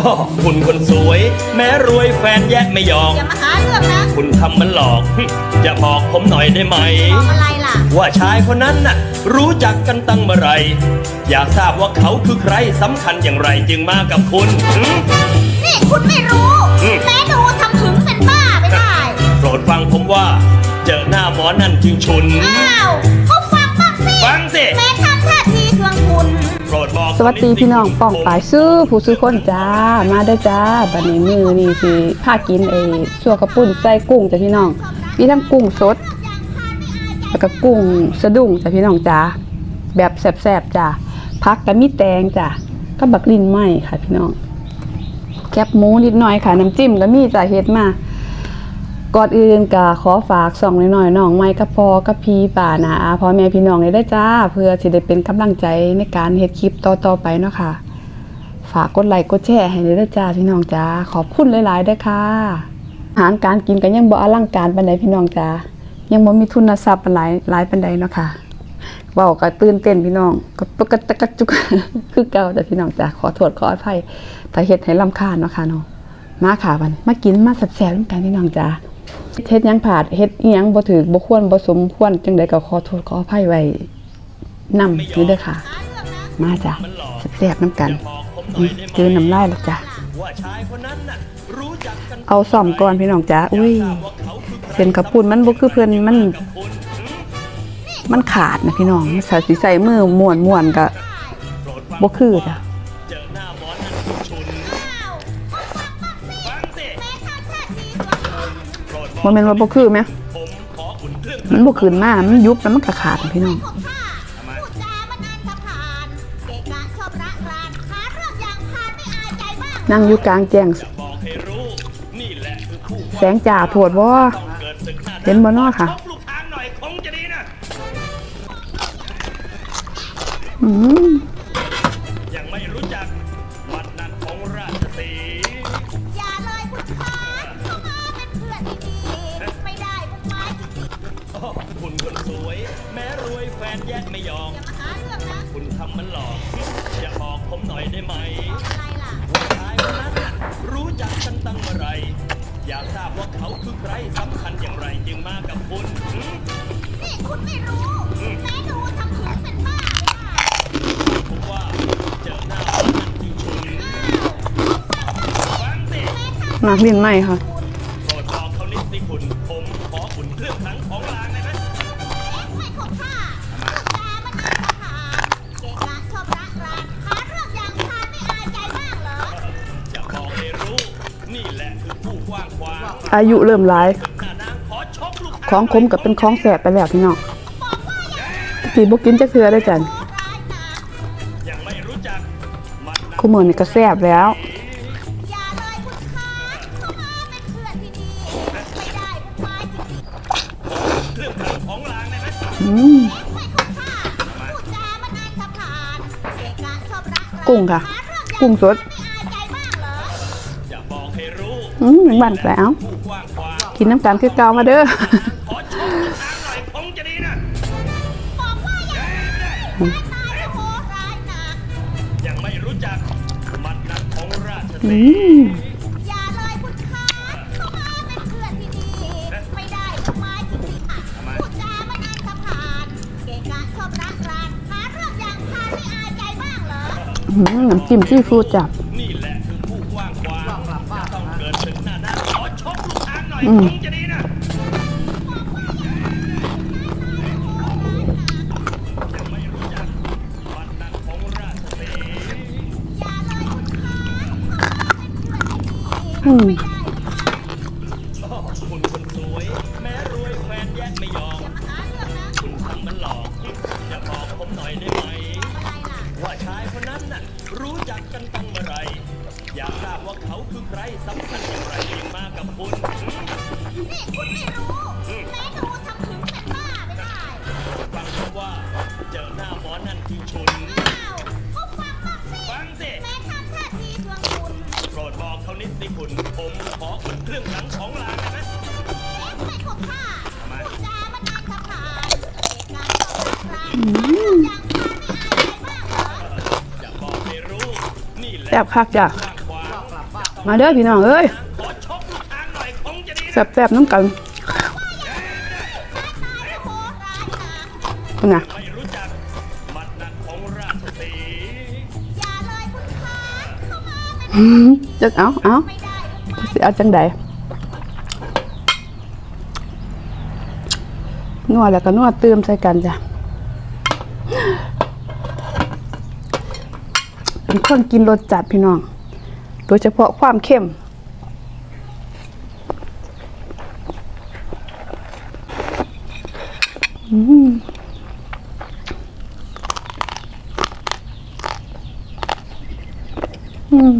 อ้อคุณคนสวย แม้รวยแฟนแยกไม่ยอมอย่ามาหาเรื่องนะคุณทำมันหลอกจะบอกผมหน่อยได้ไหมมองอะไรล่ะ ว่าชายคนนั้นน่ะ รู้จักกันตั้งเมื่อไหรอยากทราบว่าเขาคือใครสำคัญอย่างไรจึงมากับคุณหืม นี่คุณไม่รู้ อืม แม้ดูทำถึงเป็นบ้าไม่ได้ โปรดฟังผมว่า เจอหน้าหมอนั่นจึงชุน อ้าวเขาฟังบ้างสิ ฟังสิ แม้ทำท่าที สวัสดีพี่น้องป้องปายซื้อผู้ซื้อคนจ้ามาได้จ้าบัดนี้มือนี่สิพากินไอ้สัวกระปุ่นใส่กุ้งจ้ะพี่น้องมีทั้งกุ้งสดแล้วก็กุ้งสะดุ้งจ้ะพี่น้องจ้าแบบแซ่บๆจ้าพักกับมีแตงจ้าก็บักลินไหมค่ะพี่น้องแคบหมูนิดหน่อยค่ะน้ำจิ้มก็มีจ้าเฮ็ดมา ก่อนอื่นก็ขอฝากส่องหน่อยๆน้องไม้กับพอกับพี่ป่านาอาพ่อแม่พี่น้องเลยได้จ้า เพื่อสิได้เป็นกำลังใจในการเฮ็ดคลิปต่อๆไปเนาะค่ะ ฝากกดไลค์กดแชร์ให้ด้วยเด้จ้าพี่น้องจ้าขอบคุณหลายๆด้อค่ะอาหารการกินก็ยังบ่อลังการปานใดพี่น้องจ้ายังบ่มีทุนทรัพย์ปานหลายหลายปานใดเนาะค่ะเว้าก็ตื่นเต้นพี่น้องก็ปกติกระจุกคือเก่าจ้ะพี่น้องจ้าขอโทษขออภัยถ้าเฮ็ดให้รำคาญเนาะค่ะเนาะมาค่ะมันมากินมาแซ่บๆนำกันพี่น้องจ้า เฮ็ดยังผาดเฮ็ดอีหยังบ่ถูกบ่ควรบ่สมควรจังใดก็ขอโทษขออภัยไว้นำนี่เด้อค่ะ มาจ้ะแซ่บๆนํกันบอกผมหน่อยได้ไหมเจอน้ำลายแล้วจ้ะว่าชายคนนั้นน่ะเอาซ่อมก่อนพี่น้องจ้าอุ้ยทราบว่าเป็นกระปุ่นมันบ่คือเพิ่นมัน มันขาดนะพี่น้องใส่สิใส่มือม่วนม่วนๆก็โบ่คือจ้ะ โปรดบบ่อกแม่นว่าบ่คือไหมมันบ่ขึ้นมามันยุบแล้วมันก็ขาดพี่น้องนั่งอยู่กลางแจ้งแสงจ้าโทษบ่ต้องเกิดศึกหน้าเห็นบนค่ะชกลูกทางหน่อคงจะดีนะอืม คุณคนสวย แม้รวยแฟนแยกไม่ยอมๆอย่ามาหาเรื่องนะคุณทำมันหลอก อย่าบอกผมหน่อยได้ไหมอะไรล่ะ ว่าชายคนนั้นน่ะรู้จักกันตั้งเมื่อไหรอยากทราบว่าเขาคือใครสำคัญอย่างไรจึงมากับคุณหืมนี่คุณไม่รู้แม้ดูทำถึงเป็นบ้าไม่ได้ผมว่าเจอหน้าคนนั้นจริงชุนฟังสิหนักลิ้นไหมค่ะ อายุเริ่มหลายหน้านางขอชกลูกของคมกับเป็นของแสบไปแล้วพี่น้องสิบ่กินจักเทื่อได้อจ้ะร้ายหนักยังไม่รู้จักมันนะคู่มื้อนี่ก็แซ่บแล้วอย่าเลยคุณคะเข้ามาเป็นเพื่อนที่ดีไม่ได้มุ่งหมายจริงๆเครื่องทั้งของรางได้ไหมอืมไม่ของข้าพูดจามันอันธพาลเกะกะชอบระรานกุ้งค่ะหาเรื่องอย่างกุ้งสดไม่อายใจบ้างเหรอจะบอกให้รู้อืมบ้านแล้วผู้ กว้างขวางกินน้ำกันคือเก่ามาเด้อขอชกลูกทางหน่อยคงจะดีนะบอกว่าอย่าไม่ได้ตายแล้วโหร้ายหนักยังไม่รู้จักมันนันของราชอืสีห์มอย่าเลยคุณคะเข้ามาเป็นเพื่อนที่ดีไม่ได้มุ่งหมายจริงๆอะพูดจามันอันธพาลเกะกะชอบระรานหาเรื่องอย่างพานไม่อายใจบ้างเหรออืมน้ำจิ้มซีฟู้ดจ้ะ อยอืมคงจะดีนะยังไม่รู้จักมันนันของราชสีห์อืม นิดสิคุณ ผมขออุ่นเครื่องหลังของรางได้ไหมไม่ของข้าพูดจามันอันธพาลเกะกะชอบรักรานอืมอย่างพานไม่อายใจบ้างเหรออย่าบอกให้รู้ นี่แหละแซ่บคักจ้ะกว้างขวางมาเด้อพี่น้องเอ้ยขอชกลูกทางหน่อยคงจะดีแซ่บๆน้ำกันคุณน่ะไม่รู้จักหมัดหนักของราชสีห์อย่าเลยคุณค้าเข้ามาเป็นอืม จักเอาเอาไม่ได้ลูกไม้สิเอาจังใดนวดแล้วก็นวดเติมใส่กันจ้ะเป็นคนกินรสจัดพี่น้อง โดยเฉพาะความเข้ม อืมอืม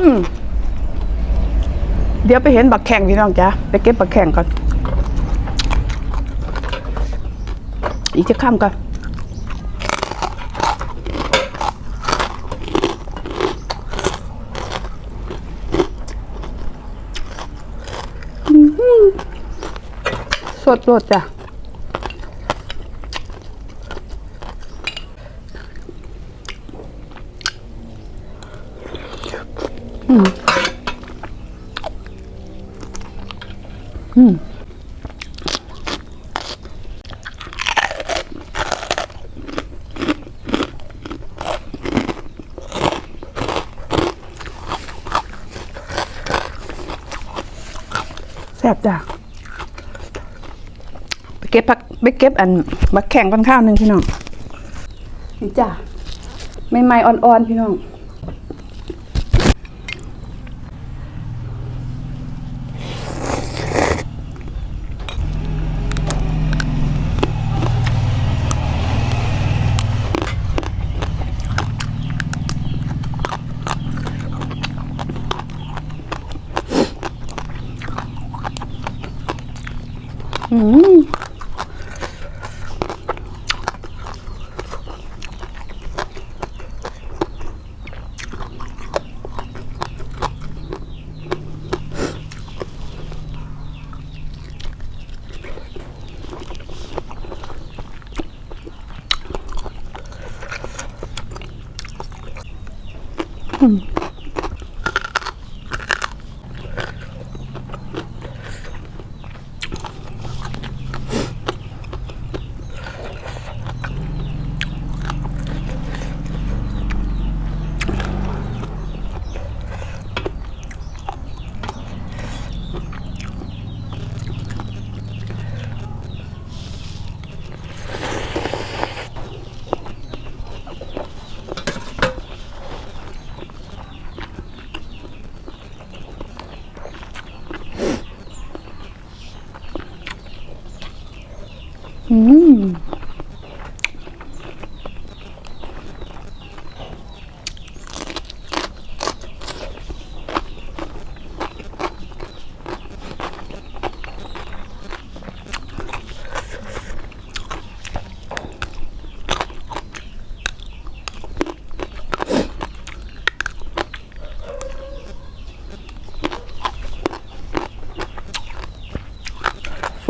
อืมเดี๋ยวไปเห็นบักแข่งพี่น้องจ้ะไปเก็บบักแข่งก่อน อีกจะข้ามก่อนสดสดจ้ะ อืมแซ่บจ้ะไปเก็บผักไปเก็บอันบักแข่งกันข้าวหนึ่งพี่น้องนี่จ้ะไม่ไม่อ่อนๆพี่น้อง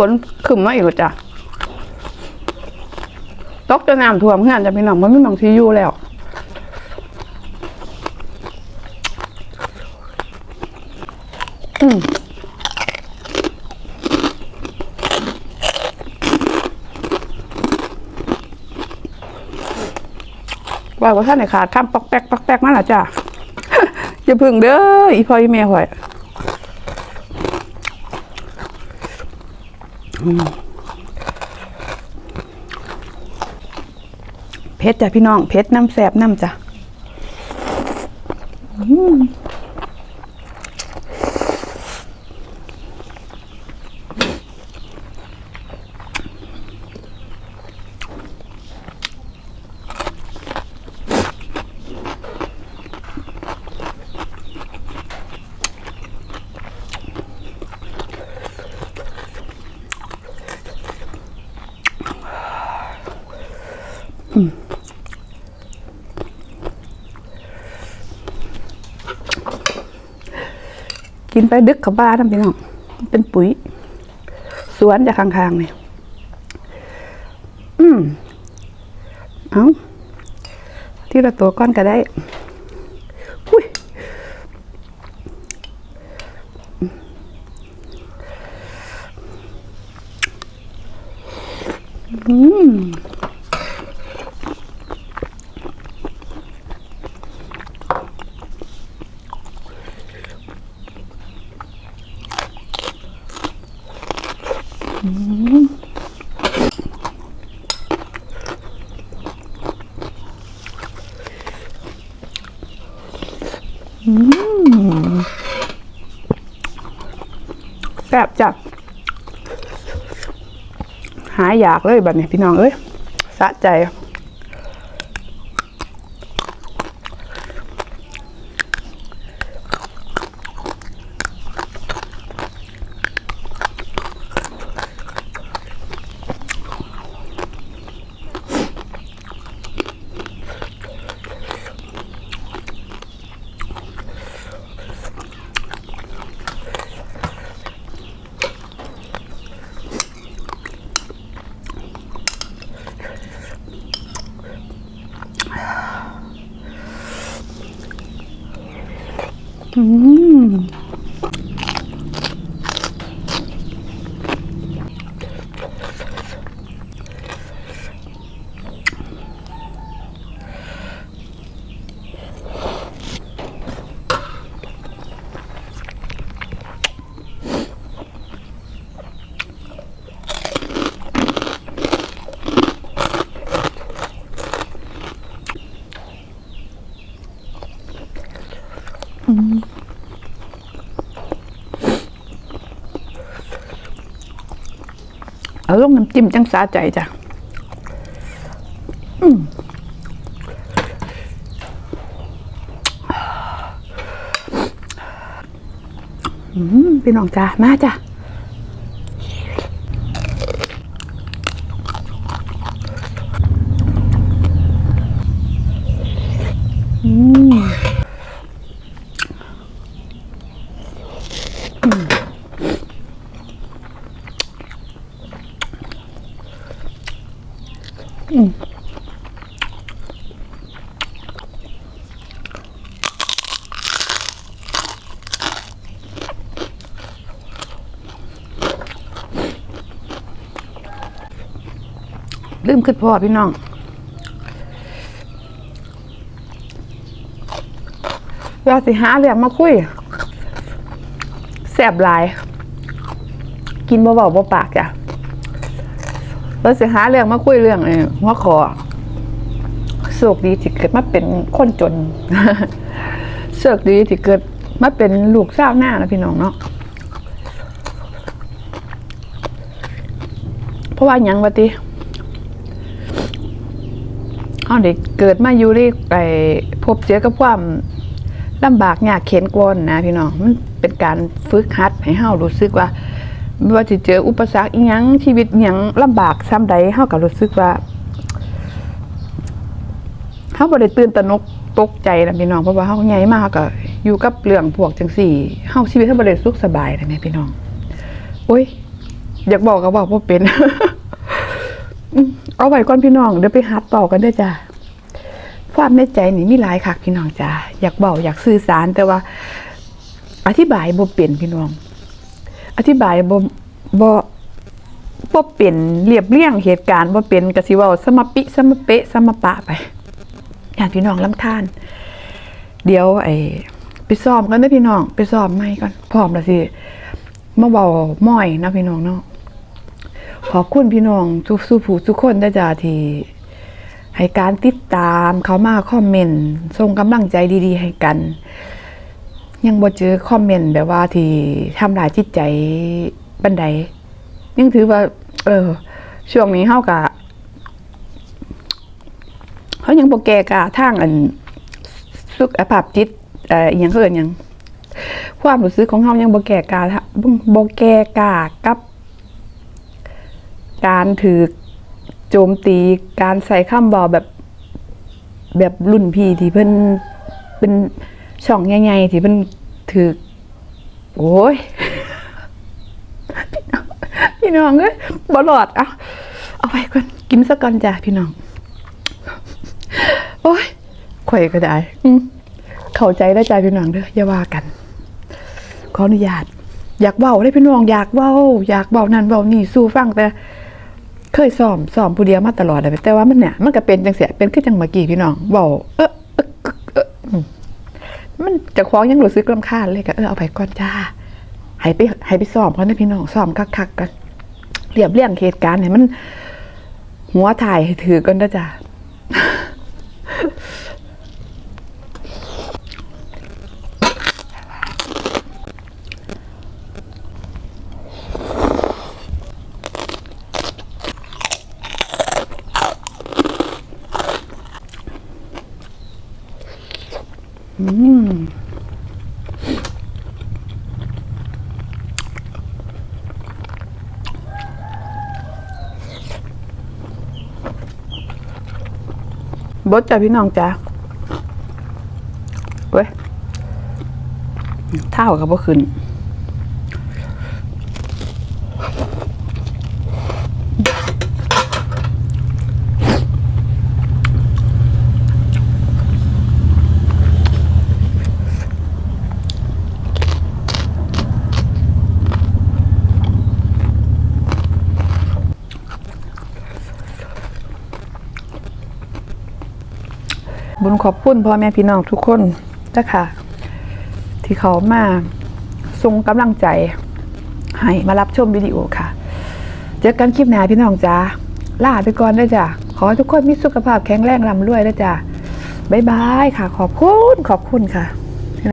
นขึ้นมาอีกแล้วจ้ะตกจะน้ำท่วมเพื่อนจะพี่น้องมันไม่มองที่อยู่แล้วอืมว่าว่าท่านไหนขาดข้ามปอกแป๊กปอกแป๊กมาละจ้ะอย่าพึ่งเด้ออีพ่ออีแม่ข่อยอืม เพชรจ้ะพี่น้องเพชรน้ำแสบน้ำจ้ะ กินไปดึกกับบ้านนะพี่น้องเป็นปุ๋ย สวนจะกข้างๆเนี่ยอืมเอาที่เราตัวก้อนก็ได้อุ้ยอืม แซ่บจัดหายอยากเลยแบบนี้พี่น้องเอ้ยสะใจ อืม เอาลงน้ำจิ้มจังสาใจจ้ะอืมอืมพี่น้องจ้ามาจ้ะอืม ลืมขึ้นพ่อพี่น้อง เราสิหาเรื่องมาคุยแสบหลาย กินบ่เบาบ่ปากจ้ะเราสิหาเรื่องมาคุยเรื่องเออหัวขอโชคดีที่เกิดมาเป็นคนจนโชคดีที่เกิดมาเป็นลูกสาวหน้านะพี่น้องเนาะเพราะว่ายังวะติ เขาเด็กเกิดมาอยู่ได้ไปพบเจอกับความลำบากยากเข็นกวนนะพี่น้องมันเป็นการฝึกหัดให้เฮารู้สึกว่าไม่ว่าจะเจออุปสรรคอีหยังชีวิตอีหยังลำบากซ้ำใดเฮาก็รู้สึกว่าเฮาบ่ได้ตื่นตระหนกตกใจนะพี่น้องเพราะว่าเฮาใหญ่มากก็อยู่กับเรื่องพวกจังสี่เฮาชีวิตเฮาบ่ได้สุขสบายนะแม่พี่น้องโอ้ยอยากบอกก็บอกว่าเป็น เอาไว้ก่อนพี่น้องเดี๋ยวไปหัดต่อกันเด้อจ้ะความในใจนี่มีหลายคักพี่น้องจ้าอยากบอกอยากสื่อสารแต่ว่า อธิบายบ่เป็นพี่น้อง อธิบายบ่บ่บ่เป็นเรียบเรียงเหตุการณ์บ่เป็นก็สิเว้าสมปิสมเปะสมปะไปอยากพี่น้องลำคาญเดี๋ยวไอ้ไปซ้อมกันเด้พี่น้อง ไปซ้อมใหม่ก่อนพร้อมแล้วสิมาเว้าม้อยนะพี่น้องเนาะ ขอบคุณพี่น้องทุกสู้ผู้ทุกคนได้จ้าที่ให้การติดตามเขามาคอมเมนต์ส่งกำลังใจดีๆ ให้กัน ยังบ่เจอคอมเมนต์แบบว่าที่ทำลายจิตใจบันไดยังถือว่า เออ ช่วงนี้เฮากะเขายังบ่แก่กะทางอันสุขภาพจิตเอ่ออหยังเอิ้นหยังความรู้สึกของเฮายังบ่แก่กาบ่แก่กากับ การถือโจมตีการใส่ข้ามบอแบบแบบรุ่นพี่ที่เพิ่นเป็นช่องใหญ่ๆที่เพิ่นถือโอ้ยพี่น้องเอ้ยบอลอดเอาเอาไปก่อนกินซะก่อนจ้ะพี่น้อง โอ้ยข่อยก็ได้เข้าใจได้ใจพี่น้องเด้ออย่าว่ากัน ขออนุญาต อยากเว้าได้พี่น้อง อยากเว้าอยากเว้านั่นเว้านี่สู้ฟังแต่ เคยซ้อมซ้อมผู้เดียวมาตลอดเลยแต่ว่ามันเนี่ยมันก็เป็นจังเสียเป็นคือจังเมื่อกี้พี่น้องเว้าเออเออเออเออมันจะคล้องยังรู้สึกรำคาญเลยก็เออเอาไปก่อนจ้าให้ไปให้ไปซ้อมเขานะพี่น้องซ้อมคักๆกันเรียบเรียงเหตุการณ์ให้มัน หัวถ่ายถือกันนะจ้ะ บดจ้ะพี่น้องจ้ะเว้ยเท่ากับว่ขึ้น บุญขอบคุณพ่อแม่พี่น้องทุกคนจ้ะค่ะ ที่เขามาส่งกำลังใจ ให้มารับชมวิดีโอค่ะ เจอกันคลิปหน้าพี่น้องจ้าลาไปก่อนด้อจ้ะขอให้ทุกคนมีสุขภาพแข็งแรงร่ำรวยด้อจ้ะบ๊ายบายค่ะ ขอบคุณ ขอบคุณค่ะ